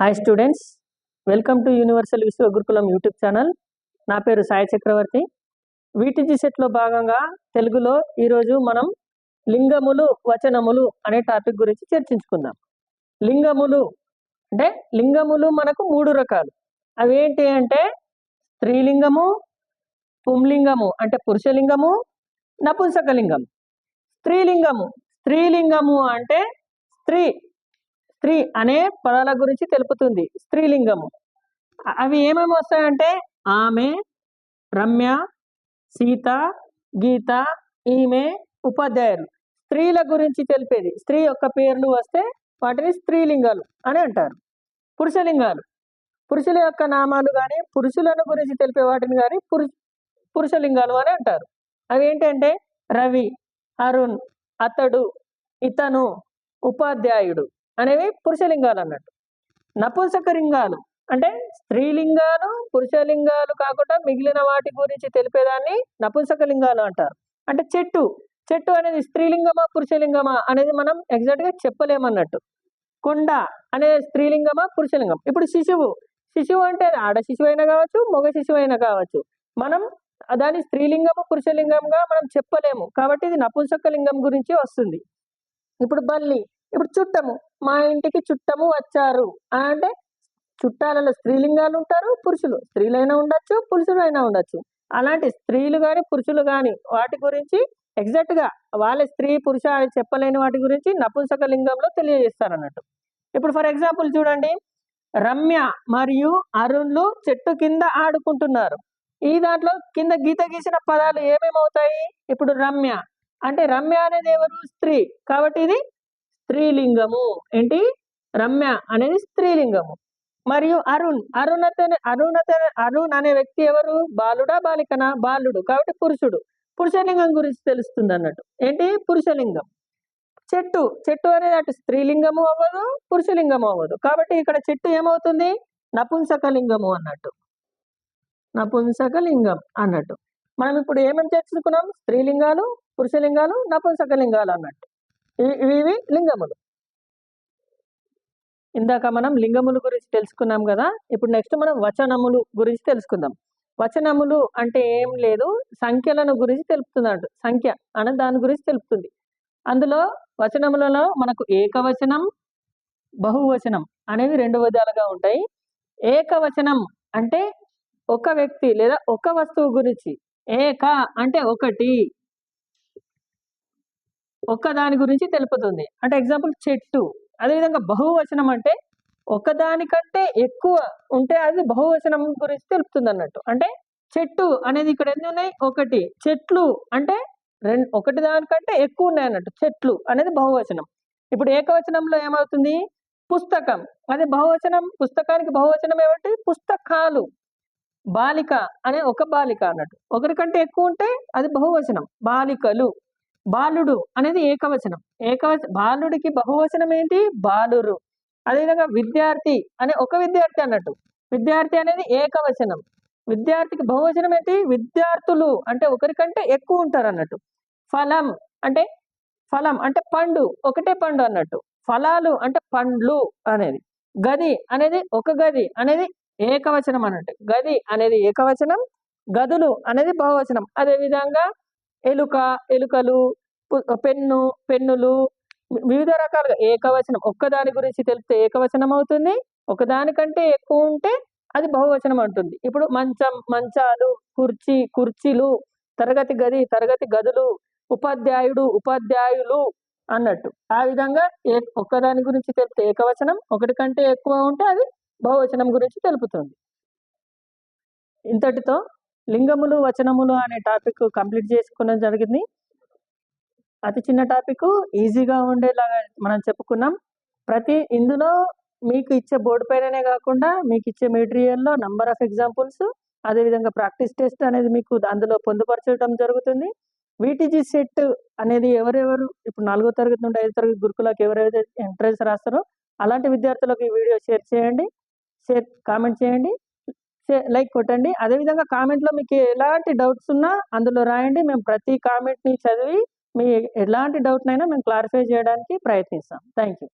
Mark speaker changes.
Speaker 1: Hi students welcome to universal Vishwa Gurukulam YouTube channel నా పేరు సాయి చక్రవర్తి. వీటిజీ సెట్లో భాగంగా తెలుగులో ఈరోజు మనం లింగములు వచనములు అనే టాపిక్ గురించి చర్చించుకుందాం. లింగములు అంటే లింగములు మనకు మూడు రకాలు. అవి ఏంటి అంటే స్త్రీలింగము పుంలింగము అంటే పురుషలింగము నపుంసకలింగం. స్త్రీలింగము స్త్రీలింగము అంటే స్త్రీ. స్త్రీ అనే పదాల గురించి తెలుపుతుంది. స్త్రీలింగము. అవి ఏమేమి వస్తాయంటే ఆమె రమ్య సీత గీత ఈమె ఉపాధ్యాయులు. స్త్రీల గురించి తెలిపేది. స్త్రీ యొక్క పేర్లు వస్తే వాటిని స్త్రీలింగాలు అని అంటారు. పురుషలింగాలు. పురుషుల యొక్క నామాలు కానీ పురుషులను గురించి తెలిపే వాటిని కానీ పురు పురుషలింగాలు అని అంటారు. అవి ఏంటంటే రవి అరుణ్ అతడు ఇతను ఉపాధ్యాయుడు. అనేవి పురుషలింగాలు అన్నట్టు. నపుంసకలింగాలు అంటే స్త్రీలింగాలు పురుషలింగాలు కాకుండా మిగిలిన వాటి గురించి తెలిపేదాన్ని నపుంసకలింగాలు అంటారు. అంటే చెట్టు చెట్టు అనేది స్త్రీలింగమా పురుషలింగమా అనేది మనం ఎగ్జాక్ట్గా చెప్పలేమన్నట్టు. కొండ అనేది స్త్రీలింగమా పురుషలింగం ఇప్పుడు శిశువు శిశువు అంటే ఆడ శిశువు అయినా కావచ్చు మగ శిశువు అయినా కావచ్చు. మనం దాని స్త్రీలింగము పురుషలింగంగా మనం చెప్పలేము. కాబట్టి ఇది నపుంసకలింగం గురించి వస్తుంది. ఇప్పుడు బల్లి ఇప్పుడు చుట్టము. మా ఇంటికి చుట్టము వచ్చారు. అంటే చుట్టాలలో స్త్రీలింగాలు ఉంటారు పురుషులు. స్త్రీలైనా ఉండొచ్చు పురుషులు అయినా ఉండొచ్చు. అలాంటి స్త్రీలు కానీ పురుషులు కానీ వాటి గురించి ఎగ్జాక్ట్గా వాళ్ళ స్త్రీ పురుష అని చెప్పలేని వాటి గురించి నపుంసక లింగంలో తెలియజేస్తారు అన్నట్టు ఇప్పుడు ఫర్ ఎగ్జాంపుల్ చూడండి. రమ్య మరియు అరుణ్లు చెట్టు కింద ఆడుకుంటున్నారు. ఈ దాంట్లో కింద గీత గీసిన పదాలు ఏమేమవుతాయి? ఇప్పుడు రమ్య. అంటే రమ్య అనేది ఎవరు? స్త్రీ. కాబట్టి ఇది స్త్రీలింగము. ఏంటి? రమ్య అనేది స్త్రీలింగము. మరియు అరుణ్ అరుణ్ అతని అరుణ్ అతని అరుణ్ అనే వ్యక్తి ఎవరు? బాలుడా బాలికనా? బాలుడు. కాబట్టి పురుషుడు. పురుషలింగం గురించి తెలుస్తుంది అన్నట్టు ఏంటి? పురుషలింగం. చెట్టు. చెట్టు అనేది అటు స్త్రీలింగము అవ్వదు పురుషలింగము అవ్వదు. కాబట్టి ఇక్కడ చెట్టు ఏమవుతుంది? నపుంసకలింగము అన్నట్టు. నపుంసకలింగం అన్నట్టు. మనం ఇప్పుడు ఏమేమి చర్చించుకున్నాం స్త్రీలింగాలు పురుషలింగాలు నపుంసకలింగాలు అన్నట్టు. ఇవి లింగములు. ఇందాక మనం లింగముల గురించి తెలుసుకున్నాం కదా ఇప్పుడు నెక్స్ట్ మనం వచనములు గురించి తెలుసుకుందాం. వచనములు అంటే ఏం లేదు సంఖ్యలను గురించి తెలుపుతుంది సంఖ్య అని దాని గురించి తెలుపుతుంది. అందులో వచనములలో మనకు ఏకవచనం బహువచనం అనేవి రెండు విధాలుగా ఉంటాయి. ఏకవచనం అంటే ఒక వ్యక్తి లేదా ఒక వస్తువు గురించి ఏక అంటే ఒకటి. ఒక్క దాని గురించి తెలుపుతుంది. అంటే ఎగ్జాంపుల్ చెట్టు. అదేవిధంగా బహువచనం అంటే ఒకదానికంటే ఎక్కువ ఉంటే అది బహువచనం గురించి తెలుపుతుంది అన్నట్టు అంటే చెట్టు అనేది ఇక్కడ ఎన్ని ఉన్నాయి? ఒకటి. చెట్లు అంటే రెండు ఒకటి దానికంటే ఎక్కువ ఉన్నాయి అన్నట్టు చెట్లు అనేది బహువచనం. ఇప్పుడు ఏకవచనంలో ఏమవుతుంది? పుస్తకం. అదే బహువచనం పుస్తకానికి బహువచనం ఏమంటే? పుస్తకాలు. బాలిక అనే ఒక బాలిక అన్నట్టు. ఒకరికంటే ఎక్కువ ఉంటే అది బహువచనం. బాలికలు. బాలుడు అనేది ఏకవచనం. ఏకవచ బాలుడికి బహువచనం ఏంటి? బాలురు. అదేవిధంగా విద్యార్థి అనే ఒక విద్యార్థి అన్నట్టు. విద్యార్థి అనేది ఏకవచనం. విద్యార్థికి బహువచనం ఏంటి? విద్యార్థులు అంటే ఒకరికంటే ఎక్కువ ఉంటారు అన్నట్టు. ఫలం అంటే ఫలం అంటే పండు ఒకటే పండు అన్నట్టు. ఫలాలు అంటే పండ్లు అనేది. గది అనేది ఒక గది అనేది ఏకవచనం అన్నట్టు. గది అనేది ఏకవచనం గదులు అనేది బహువచనం. అదేవిధంగా ఎలుక ఎలుకలు పెన్ను పెన్నులు వివిధ రకాలుగా ఏకవచనం. ఒక్కదాని గురించి తెలిపితే ఏకవచనం అవుతుంది ఒకదానికంటే ఎక్కువ ఉంటే అది బహువచనం అంటుంది. ఇప్పుడు మంచం మంచాలు కుర్చీ కుర్చీలు తరగతి గది తరగతి గదులు ఉపాధ్యాయుడు ఉపాధ్యాయులు అన్నట్టు. ఆ విధంగా ఏ ఒక్కదాని గురించి తెలిపితే ఏకవచనం ఒకటి కంటే ఎక్కువ ఉంటే అది బహువచనం గురించి తెలుపుతుంది. ఇంతటితో లింగములు వచనములు అనే టాపిక్ కంప్లీట్ చేసుకోవడం జరిగింది. అతి చిన్న టాపిక్ ఈజీగా ఉండేలాగా మనం చెప్పుకున్నాం. ప్రతి ఇందులో మీకు ఇచ్చే బోర్డు పైననే కాకుండా మీకు ఇచ్చే మెటీరియల్లో నంబర్ ఆఫ్ ఎగ్జాంపుల్స్ అదేవిధంగా ప్రాక్టీస్ టెస్ట్ అనేది మీకు అందులో పొందుపరచడం జరుగుతుంది. వీటీజీ సెట్ అనేది ఎవరెవరు ఇప్పుడు నాలుగో తరగతి నుండి ఐదో తరగతి గురుకులకు ఎవరైతే ఎంట్రన్స్ రాస్తారో అలాంటి విద్యార్థులకు ఈ వీడియో షేర్ చేయండి. షేర్ కామెంట్ చేయండి. లైక్ కొట్టండి. అదేవిధంగా కామెంట్లో మీకు ఎలాంటి డౌట్స్ ఉన్నా అందులో రాయండి. మేము ప్రతి కామెంట్ని చదివి మీ ఎలాంటి డౌట్నైనా మేము క్లారిఫై చేయడానికి ప్రయత్నిస్తాం. Thank you